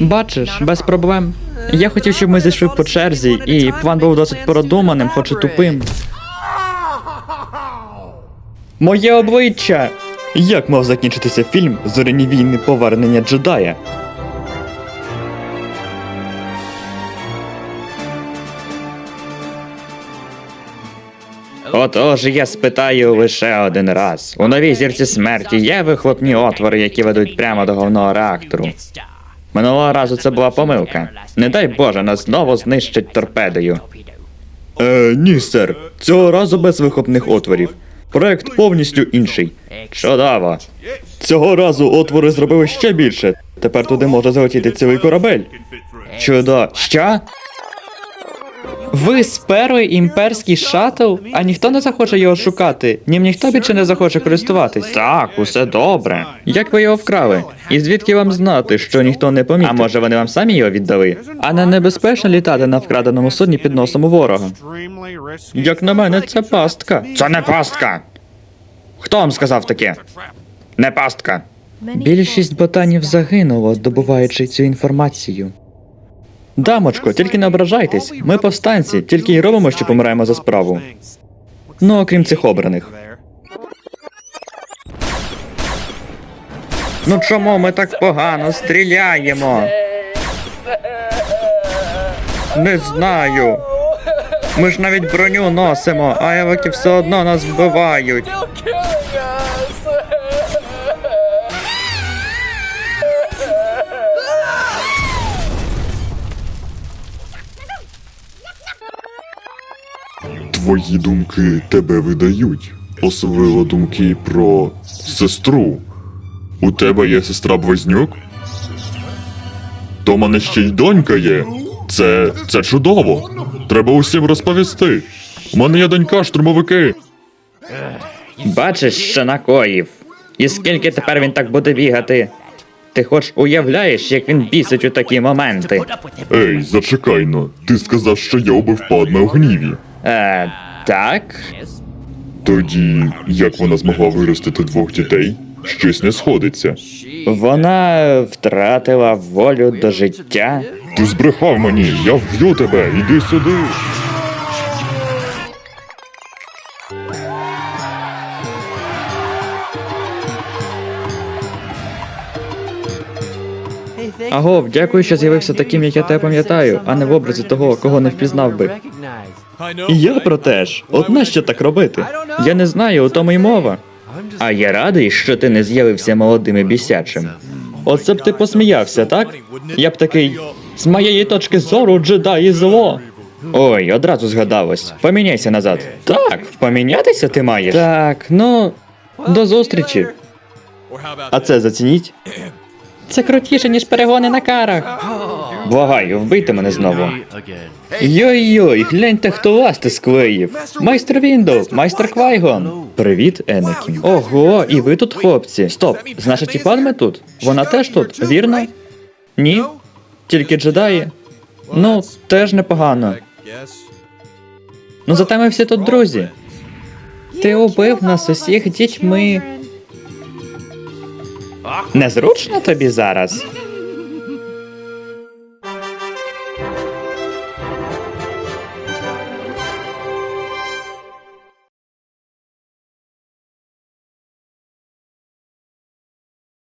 Бачиш, без проблем. Я хотів, щоб ми зайшли по черзі, і план був досить продуманим, хоч і тупим. Моє обличчя! Як мав закінчитися фільм Зоряні війни повернення джедая? Отож, я спитаю лише один раз. У новій зірці смерті є вихлопні отвори, які ведуть прямо до головного реактору. Минулого разу це була помилка. Не дай Боже, нас знову знищать торпедою. Е, ні, сер. Цього разу без вихопних отворів. Проект повністю інший. Чудово. Цього разу отвори зробили ще більше. Тепер туди може залетіти цілий корабель. Чудо. Що? Ви сперли імперський шаттл, а ніхто не захоче його шукати. Нім ніхто більше не захоче користуватись. Так, усе добре. Як ви його вкрали? І звідки вам знати, що ніхто не помітив? А може вони вам самі його віддали? А не небезпечно літати на вкраденому судні під носом у ворога. Як на мене, це пастка. Це не пастка. Хто вам сказав таке? Не пастка. Більшість ботанів загинуло, добуваючи цю інформацію. Дамочко, тільки не ображайтесь. Ми повстанці, тільки й робимо, що помираємо за справу. Ну, окрім цих обраних. Ну чому ми так погано стріляємо? Не знаю. Ми ж навіть броню носимо, а еваки все одно нас вбивають. Твої думки тебе видають, особливо думки про сестру. У тебе є сестра Близнюк? То мене ще й донька є. Це. це чудово. Треба усім розповісти. У мене є донька, штурмовики. Бачиш, що накоїв. І скільки тепер він так буде бігати? Ти хоч уявляєш, як він бісить у такі моменти? Ей, зачекай но. Ти сказав, що я убив падме у гніві. Е, так? Тоді, як вона змогла виростити двох дітей? Щось не сходиться. Вона втратила волю до життя. Ти збрехав мені, я вб'ю тебе, іди сюди. Агов, дякую, що з'явився таким, як я тебе пам'ятаю, а не в образі того, кого не впізнав би. І я про те ж. От нащо так робити? Я не знаю, у тому й мова. А я радий, що ти не з'явився молодим і бісячим. Оце б ти посміявся, так? Я б такий. З моєї точки зору джедаї зло. Ой, одразу згадалось. Поміняйся назад. Так, помінятися ти маєш. Так, ну. До зустрічі. А це зацініть. Це крутіше, ніж перегони на карах. Благаю, вбийте мене знову. Йой-йой, гляньте, хто ласти склеїв. Майстер Віндоу, майстер Квайгон. Привіт, Енекін. Ого, і ви тут, хлопці. Стоп, значить і Падме тут? Вона теж тут, вірно? Ні? Тільки джедаї? Ну, теж непогано. Ну зате ми всі тут друзі. Ти убив нас усіх дітьми. Незручно тобі зараз?